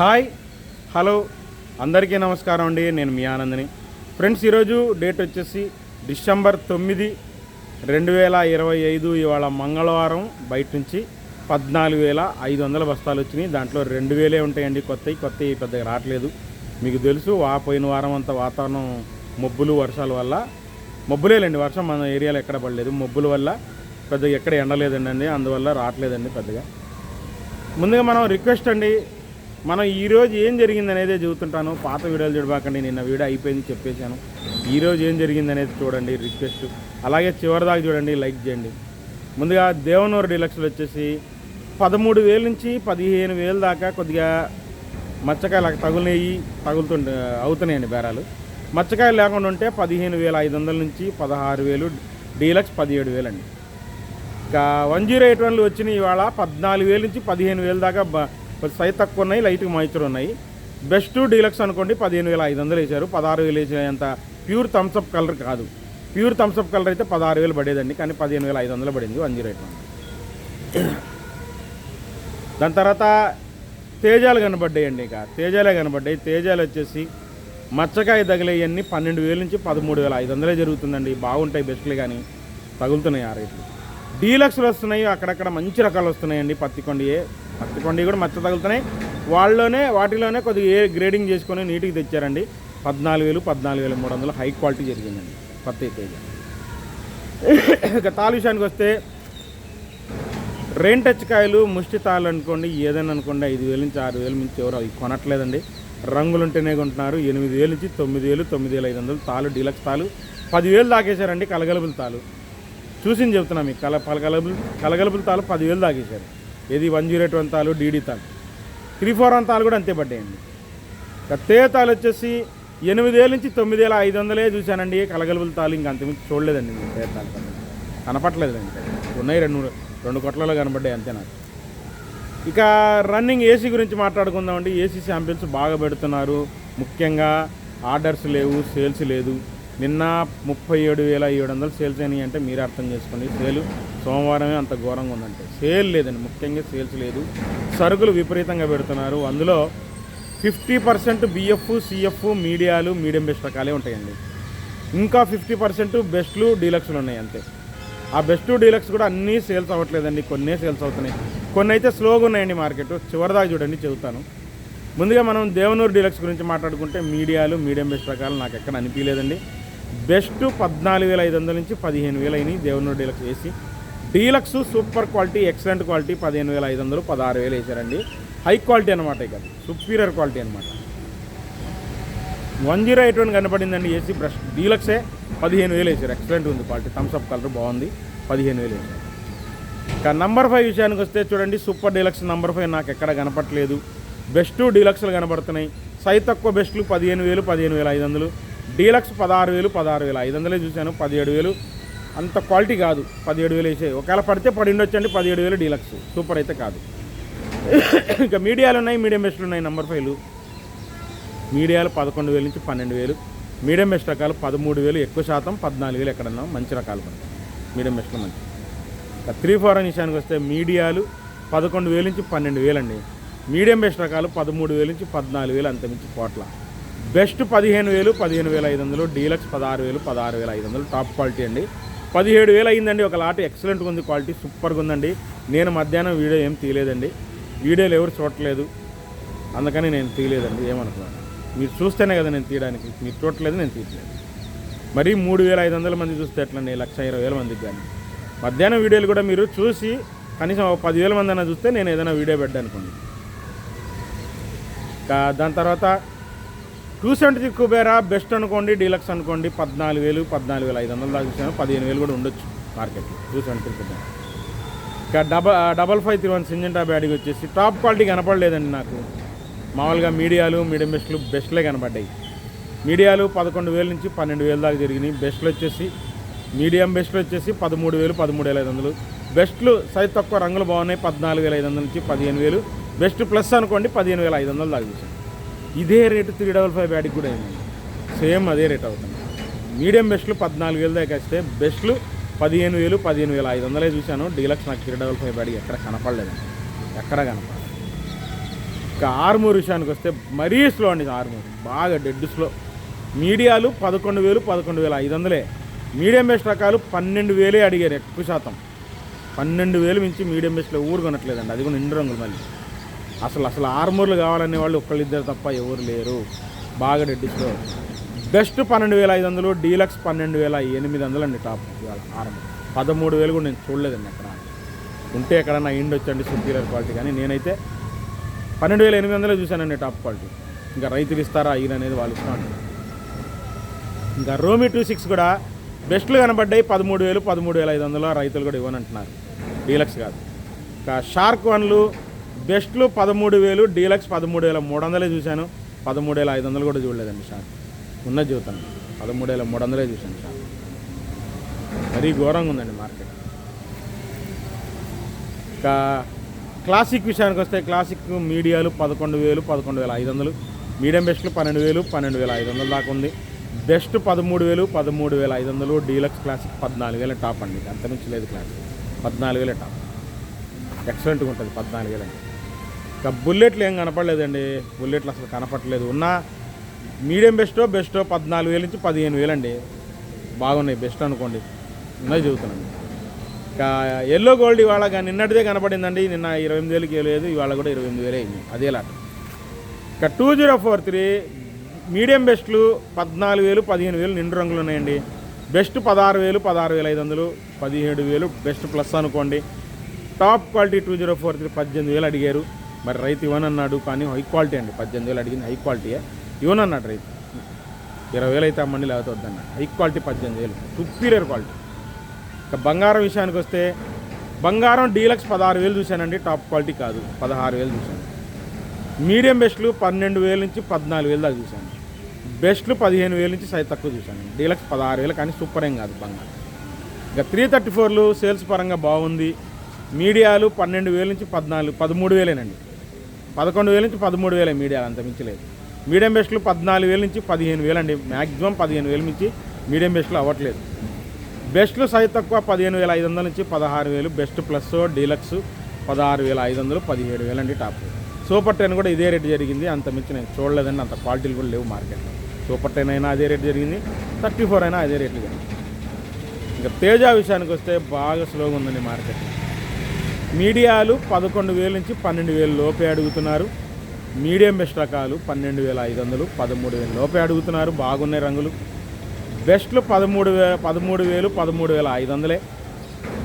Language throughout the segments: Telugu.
హాయ్ హలో అందరికీ నమస్కారం అండి. నేను మీ ఆనందని. ఫ్రెండ్స్ ఈరోజు డేట్ వచ్చేసి డిసెంబర్ తొమ్మిది రెండు వేల ఇరవై ఐదు ఇవాళ మంగళవారం. బయట నుంచి పద్నాలుగు వేల ఐదు వందల బస్తాలు వచ్చినాయి. దాంట్లో రెండు వేలే ఉంటాయండి. కొత్తవి కొత్తవి పెద్దగా రావట్లేదు. మీకు తెలుసు వా పోయిన వారం అంతా వాతావరణం మబ్బులు వర్షాల వల్ల. మబ్బులేలండి వర్షం మన ఏరియాలో ఎక్కడ పడలేదు. మబ్బుల వల్ల పెద్దగా ఎక్కడ ఎండలేదండి అందువల్ల రావట్లేదండి పెద్దగా. ముందుగా మనం రిక్వెస్ట్ అండి మనం ఈరోజు ఏం జరిగింది అనేది చెబుతుంటాను. పాత వీడియోలు చూడబాకండి నిన్న వీడియో అయిపోయింది చెప్పేశాను. ఈరోజు ఏం జరిగింది అనేది చూడండి రిక్వెస్ట్. అలాగే చివరిదాకా చూడండి లైక్ చేయండి. ముందుగా దేవనూరు డీలక్స్లు వచ్చేసి పదమూడు వేల నుంచి పదిహేను వేలు దాకా కొద్దిగా మచ్చకాయలు తగులునేయి తగులుతుంట అవుతున్నాయండి బేరాలు. మచ్చకాయలు లేకుండా ఉంటే పదిహేను వేల ఐదు వందల నుంచి పదహారు వేలు డీలక్స్ పదిహేడు వేలు అండి ఇంకా వన్ జీరో ఎయిట్ వన్లు వచ్చినాయి ఇవాళ పద్నాలుగు వేల నుంచి పదిహేను వేల దాకా కొంచెం సైజ్ తక్కువ ఉన్నాయి లైట్గా మాయిచర్ ఉన్నాయి. బెస్ట్ డీలక్స్ అనుకోండి పదిహేను వేల ఐదు వందలు వేశారు. పదహారు వేలు వేసేంత ప్యూర్ థమ్స్అప్ కలర్ కాదు. ప్యూర్ థమ్స్అప్ కలర్ అయితే పదహారు వేలు పడేదండి కానీ పదిహేను వేల ఐదు వందలు పడింది వన్ జీరో ఎయిట్ దాని తర్వాత తేజాలు కనబడ్డాయండి ఇక. తేజాలే కనబడ్డాయి. తేజాలు వచ్చేసి మచ్చకాయ తగిలేయన్నీ పన్నెండు వేల నుంచి పదమూడు వేల ఐదు వందలే జరుగుతుందండి. బాగుంటాయి బెస్ట్లు కానీ తగులుతున్నాయి ఆ రేట్లు. డీలక్స్లు వస్తున్నాయి అక్కడక్కడ మంచి రకాలు వస్తున్నాయండి పత్తికొండియే పత్తికొండి కూడా మచ్చ తగులుతున్నాయి. వాళ్ళలోనే వాటిలోనే కొద్దిగా ఏ గ్రేడింగ్ చేసుకొని నీటికి తెచ్చారండి. పద్నాలుగు వేలు పద్నాలుగు వేల మూడు వందలు హై క్వాలిటీ జరిగిందండి పత్తి తేజ ఇక తాలు విషయానికి వస్తే రెయిన్ టచ్ కాయలు ముష్టి తాళ్ళు అనుకోండి ఏదైనా అనుకోండి ఐదు వేల నుంచి ఆరు వేల నుంచి ఎవరు అవి కొనట్లేదండి. రంగులు ఉంటేనే కొంటున్నారు. ఎనిమిది వేలు నుంచి తొమ్మిది వేలు తొమ్మిది వేల ఐదు వందలు తాలు డీలక్స్ తాలు పదివేలు దాకేశారండి కలగలుపుల తాలు చూసింది చెప్తున్నా మీకు కల పలగలుపులు కలగలుపుల తాలు పదివేలు దాకేశారు. ఏది వన్ జీరో ఎయిట్ వన్ తాలు డీడీ తాలు. త్రీ ఫోర్ వన్ తాలు కూడా అంతే పడ్డాయండి. ఇక తే తాలు వచ్చేసి ఎనిమిదేళ్ళ నుంచి తొమ్మిది వేల ఐదు వందలే చూశానండి. కలగలుపుల తాలు ఇంకా అంతమించి చూడలేదండి నేను తే తాలు కనపట్లేదండి ఉన్నాయి రెండు మూడు రెండు కొట్లలో కనబడ్డాయి అంతే నాకు. ఇక రన్నింగ్ ఏసీ గురించి మాట్లాడుకుందామండి. ఏసీ శాంపిల్స్ బాగా పెడుతున్నారు. ముఖ్యంగా ఆర్డర్స్ లేవు సేల్స్ లేదు. నిన్న ముప్పై ఏడు వేల ఏడు వందలు సేల్స్ అయినాయి అంటే మీరు అర్థం చేసుకోండి. సేలు సోమవారమే అంత ఘోరంగా ఉందంటే. సేల్ లేదండి ముఖ్యంగా సేల్స్ లేదు. సరుకులు విపరీతంగా పెడుతున్నారు. అందులో ఫిఫ్టీ పర్సెంట్ బిఎఫ్ సిఎఫ్ మీడియాలు మీడియం బెస్ట్ రకాలే ఉంటాయండి. ఇంకా ఫిఫ్టీ పర్సెంట్ బెస్ట్లు డీలక్స్లు ఉన్నాయి అంతే. ఆ బెస్ట్ డీలక్స్ కూడా అన్నీ సేల్స్ అవ్వట్లేదండి కొన్నే సేల్స్ అవుతున్నాయి. కొన్ని అయితే స్లోగా ఉన్నాయండి మార్కెట్. చివరిదాకా చూడండి చెబుతాను. ముందుగా మనం దేవనూరు డీలక్స్ గురించి మాట్లాడుకుంటే మీడియాలు మీడియం బెస్ట్ రకాలు నాకు ఎక్కడ అనిపించలేదండి. బెస్ట్ పద్నాలుగు వేల ఐదు వందల నుంచి పదిహేను వేలు అయినాయి దేవనూరు డీలక్స్ వేసి. Deluxe super quality excellent quality పదిహేను వేల ఐదు వందలు పదహారు వేలు వేసారండి. హై క్వాలిటీ అనమాట ఇక సుపీరియర్ క్వాలిటీ అనమాట వన్ జీరో ఎయిట్ వన్ కనపడిందండి ఏసీ బ్రష్. డీలక్సే పదిహేను వేలు వేసారు. ఎక్సలెంట్ ఉంది క్వాలిటీ. థమ్స్అప్ కలర్ బాగుంది. పదిహేను వేలు వేసారు. ఇక నంబర్ ఫైవ్ విషయానికి వస్తే చూడండి సూపర్ డీలక్స్ నంబర్ ఫైవ్ నాకు ఎక్కడ కనపట్లేదు బెస్ట్ డీలక్స్లు కనబడుతున్నాయి. సై తక్కువ బెస్ట్లు పదిహేను వేలు పదిహేను వేల ఐదు వందలు. డీలక్స్ పదహారు వేలు పదహారు వేల. ఐదు వందలే చూశాను పదిహేడు వేలు. అంత క్వాలిటీ కాదు. పదిహేడు వేలు వేసే. ఒకవేళ పడితే పడి ఉండొచ్చండి పదిహేడు వేలు డీలక్స్. సూపర్ అయితే కాదు. ఇంకా మీడియాలు ఉన్నాయి మీడియం బెస్ట్లు ఉన్నాయి నంబర్ ఫైవ్లు. మీడియాలు పదకొండు వేలు నుంచి పన్నెండు వేలు. మీడియం బెస్ట్ రకాలు పదమూడు వేలు ఎక్కువ శాతం పద్నాలుగు వేలు ఎక్కడన్నా మంచి రకాలు మీడియం బెస్ట్లో మంచి. ఇక త్రీ ఫోర్ విషయానికి వస్తే మీడియాలు పదకొండు వేలు నుంచి పన్నెండు వేలు అండి మీడియం బెస్ట్ రకాలు పదమూడు వేలు నుంచి పద్నాలుగు వేలు అంతమించి కోట్ల. బెస్ట్ పదిహేను వేలు పదిహేను వేల ఐదు వందలు డీలక్స్ పదహారు వేలు పదహారు వేల ఐదు వందలు టాప్ క్వాలిటీ అండి. పదిహేడు వేలు అయిందండి ఒక లాట్ ఎక్సలెంట్గా ఉంది క్వాలిటీ సూపర్గా ఉందండి. నేను మధ్యాహ్నం వీడియో ఏం తీయలేదండి. వీడియోలు ఎవరు చూడట్లేదు అందుకని నేను తీయలేదండి ఏమనుకున్నాను. మీరు చూస్తేనే కదా నేను తీయడానికి మీరు చూడట్లేదు నేను తీయట్లేదు. మరీ మూడు వేల ఐదు వందల మంది చూస్తే ఎట్లండి లక్ష ఇరవై వేల మందికి కానీ. మధ్యాహ్నం వీడియోలు కూడా మీరు చూసి కనీసం ఒక పదివేల మంది అన్న చూస్తే నేను ఏదైనా వీడియో పెట్టానుకోండి ఇంకా దాని తర్వాత టూ సెవెంటీ కుబేరా బెస్ట్ అనుకోండి డీలక్స్ అనుకోండి పద్నాలుగు వేలు పద్నాలుగు వేల ఐదు వందలు దాకా పదిహేను వేలు కూడా ఉండొచ్చు మార్కెట్లో టూ సెవెంటీ కుబేరా ఇంకా double double five three one Syngenta బ్యాడీకి వచ్చేసి టాప్ క్వాలిటీ కనపడలేదండి నాకు. మామూలుగా మీడియాలు మీడియం బెస్ట్లు బెస్ట్లే కనపడ్డాయి. మీడియాలు పదకొండు వేల నుంచి పన్నెండు వేల దాకా జరిగినాయి. బెస్ట్లు వచ్చేసి మీడియం బెస్ట్లు వచ్చేసి పదమూడు వేలు పదమూడు వేల ఐదు వందలు. బెస్ట్లు సైజ్ తక్కువ రంగులు బాగున్నాయి. పద్నాలుగు వేల ఐదు వందల నుంచి పదిహేను వేలు. బెస్ట్ ప్లస్ అనుకోండి పదిహేను వేల ఐదు వందలు దాకా చూసాను ఇదే రేటు త్రీ డబల్ ఫైవ్ బ్యాడ్కి కూడా అయింది సేమ్ అదే రేట్ అవుతుంది. మీడియం బెస్ట్లు పద్నాలుగు వేలు దాకా వస్తే బెస్ట్లు పదిహేను వేలు పదిహేను వేల. ఐదు వందలే చూశాను. డీలక్స్ నాకు త్రీ డబల్ ఫైవ్ బ్యాడ్కి ఎక్కడ కనపడలేదు. ఎక్కడ కనపడలేదు. ఇంకా ఆర్మూర్ విషయానికి వస్తే మరీ స్లో అండి ఆర్మూర్. బాగా డెడ్ స్లో మీడియాలు పదకొండు వేలు పదకొండు వేల ఐదు వందలే. మీడియం బెస్ట్ రకాలు పన్నెండు వేలే అడిగారు ఎక్కువ శాతం. పన్నెండు వేలు మించి మీడియం బెస్ట్లో ఊరు కొనట్లేదండి. అది కూడా నిండు రంగులు మళ్ళీ. అసలు అసలు ఆర్మూర్లు కావాలనే వాళ్ళు ఒక్కళ్ళిద్దరు తప్ప ఎవరు లేరు. బాగా డెడ్ బెస్ట్ పన్నెండు వేల ఐదు వందలు డీలక్స్ పన్నెండు వేల ఎనిమిది వందలు అండి టాప్ ఆర్మూర్. పదమూడు వేలు కూడా నేను చూడలేదండి అక్కడ ఉంటే ఎక్కడన్నా ఇండి వచ్చండి సుపీరియర్ క్వాలిటీ కానీ నేనైతే పన్నెండు వేల ఎనిమిది వందలే చూశానండి టాప్ క్వాలిటీ. ఇంకా రైతులు ఇస్తారా ఈయన అనేది వాళ్ళు ఇస్తాను ఇంకా రోమి టూ సిక్స్ కూడా బెస్ట్లు కనబడ్డాయి పదమూడు వేలు పదమూడు వేల ఐదు వందలు రైతులు కూడా ఇవ్వనంటున్నారు. డీలక్స్ కాదు. ఇంకా షార్క్ వన్లు బెస్ట్లు పదమూడు వేలు డీలక్స్ పదమూడు వేల మూడు వందలే చూశాను. పదమూడు వేల ఐదు వందలు కూడా చూడలేదండి షార్క్ ఉన్న చూస్తాను పదమూడు వేల మూడు వందలే చూశాను షార్క్ మరీ ఘోరంగా ఉందండి మార్కెట్. ఇంకా క్లాసిక్ విషయానికి వస్తే క్లాసిక్ మీడియాలు పదకొండు వేలు పదకొండు వేల ఐదు వందలు. మీడియం బెస్ట్లు పన్నెండు వేలు పన్నెండు వేల ఐదు వందలు దాకా ఉంది. బెస్ట్ పదమూడు వేలు పదమూడు వేల ఐదు వందలు డీలక్స్ క్లాసిక్ పద్నాలుగు వేల టాప్ అండి. అంతమించి లేదు క్లాసిక్. పద్నాలుగు వేల టాప్. ఎక్సలెంట్గా ఉంటుంది పద్నాలుగు వేలండి ఇంకా బుల్లెట్లు ఏం కనపడలేదండి. బుల్లెట్లు అసలు కనపడలేదు. ఉన్న మీడియం బెస్టో బెస్టో పద్నాలుగు వేలు నుంచి పదిహేను వేలు అండి బాగున్నాయి బెస్ట్ అనుకోండి. ఉన్నది చెబుతున్నాను. ఇంకా ఎల్లో గోల్డ్ ఇవాళ నిన్నటిదే కనపడిందండి. నిన్న ఇరవై ఎనిమిది వేలకి లేదు ఇవాళ కూడా ఇరవై ఎనిమిది వేలే అయింది. అదే లాట్. ఇంకా two zero four three medium బెస్ట్లు పద్నాలుగు వేలు పదిహేను వేలు నిండు రంగులు ఉన్నాయండి. బెస్ట్ పదహారు వేలు పదహారు వేల ఐదు వందలు పదిహేడు వేలు బెస్ట్ ప్లస్ అనుకోండి. Top quality two zero four three పద్దెనిమిది వేలు అడిగారు. మరి రైతు ఇవ్వనన్నాడు కానీ హై క్వాలిటీ అండి. పద్దెనిమిది వేలు అడిగింది హై క్వాలిటీయే ఇవ్వనన్నాడు రైతు. ఇరవై వేలు అయితే అమ్మండి లేకపోతే వద్దన్నాడు. హై క్వాలిటీ పద్దెనిమిది వేలు. సుపీరియర్ క్వాలిటీ ఇక బంగారం విషయానికి వస్తే బంగారం డీలక్స్ పదహారు వేలు చూశానండి. టాప్ క్వాలిటీ కాదు. పదహారు వేలు చూశాను. మీడియం బెస్ట్లు పన్నెండు వేల నుంచి పద్నాలుగు వేలు దాకా చూశాను. బెస్ట్లు పదిహేను వేల నుంచి సై తక్కువ చూశాను. డీలక్స్ పదహారు వేలు కానీ సూపర్ ఏం కాదు బంగారం. ఇక త్రీ థర్టీ ఫోర్లు సేల్స్ పరంగా బాగుంది. మీడియాలు పన్నెండు వేల నుంచి పద్నాలుగు పదమూడు వేలేనండి. పదకొండు వేల నుంచి పదమూడు వేల మీడియాలు అంత మించి లేదు. మీడియం బెస్ట్లు పద్నాలుగు వేల నుంచి పదిహేను వేలు అండి. మ్యాక్సిమం పదిహేను వేల నుంచి మీడియం బెస్ట్లు అవ్వట్లేదు. బెస్ట్లు సైజ్ తక్కువ పదిహేను వేల ఐదు వందల నుంచి పదహారు వేలు. బెస్ట్ ప్లస్ డీలక్స్ పదహారు వేల ఐదు వందలు పదిహేడు వేలు అండి టాప్. సూపర్ టెన్ కూడా ఇదే రేటు జరిగింది. అంత మించి నేను చూడలేదండి. అంత క్వాలిటీలు కూడా లేవు మార్కెట్లో. సూపర్ టెన్ అయినా అదే రేటు జరిగింది. థర్టీ ఫోర్ అయినా అదే రేట్లు జరిగింది. ఇంకా తేజ విషయానికి వస్తే బాగా స్లోగా ఉందండి మార్కెట్. మీడియాలు పదకొండు వేల నుంచి పన్నెండు వేలు లోపే అడుగుతున్నారు. మీడియం బెస్ట్ రకాలు పన్నెండు వేల ఐదు వందలు పదమూడు వేలు లోపే అడుగుతున్నారు. బాగున్నాయి రంగులు. బెస్ట్లు పదమూడు వే పదమూడు వేలు పదమూడు వేల ఐదు వందలే.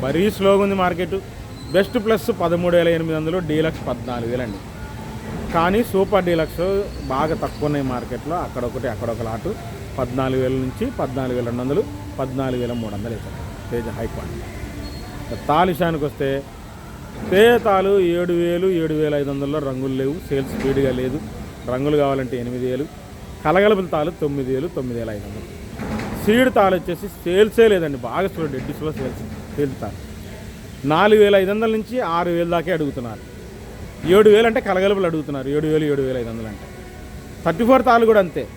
మరీ స్లోగా ఉంది మార్కెట్. బెస్ట్ ప్లస్ పదమూడు వేల ఎనిమిది వందలు డీలక్స్ పద్నాలుగు వేలండి కానీ సూపర్ డీలక్స్ బాగా తక్కువ ఉన్నాయి మార్కెట్లో. అక్కడొకటి అక్కడొక లాటు. పద్నాలుగు వేల నుంచి పద్నాలుగు వేల రెండు వందలు పద్నాలుగు వేల మూడు వందలు వేసారు తేజ హై క్వాలిటీ. ఇక వస్తే పేతాలు ఏడు వేలు ఏడు వేల ఐదు వందల్లో రంగులు లేవు. సేల్స్ స్పీడ్గా లేదు. రంగులు కావాలంటే ఎనిమిది వేలు. కలగలుపుల తాలు తొమ్మిది వేలు తొమ్మిది వేల ఐదు వందలు. సీడ్ తాలు వచ్చేసి సేల్సే లేదండి. బాగా slow dead sales sales sale తాలు. నాలుగు వేల ఐదు వందల నుంచి ఆరు వేల దాకే అడుగుతున్నారు. ఏడు వేలు అంటే కలగలుపులు అడుగుతున్నారు. ఏడు వేలు ఏడు వేల ఐదు వందలు అంటే. థర్టీ ఫోర్ తాలు కూడా అంతే.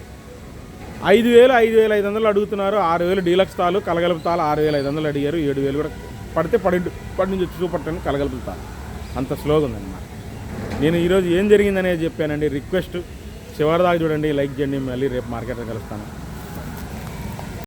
ఐదు వేలు ఐదు వేల ఐదు వందలు అడుగుతున్నారు. ఆరు వేలు డీలక్స్ తాలు కలగలుపు తాలు ఆరు వేల ఐదు వందలు అడిగారు. ఏడు వేలు కూడా పడితే పడి పడి నుంచి వచ్చి చూపట్టని కలగలుపు తాలు అంత స్లోగా ఉందన్నమాట. నేను ఈరోజు ఏం జరిగిందనే చెప్పానండి. రిక్వెస్ట్ చివరి దాకా చూడండి లైక్ చేయండి. మళ్ళీ రేపు మార్కెట్లో కలుస్తాను.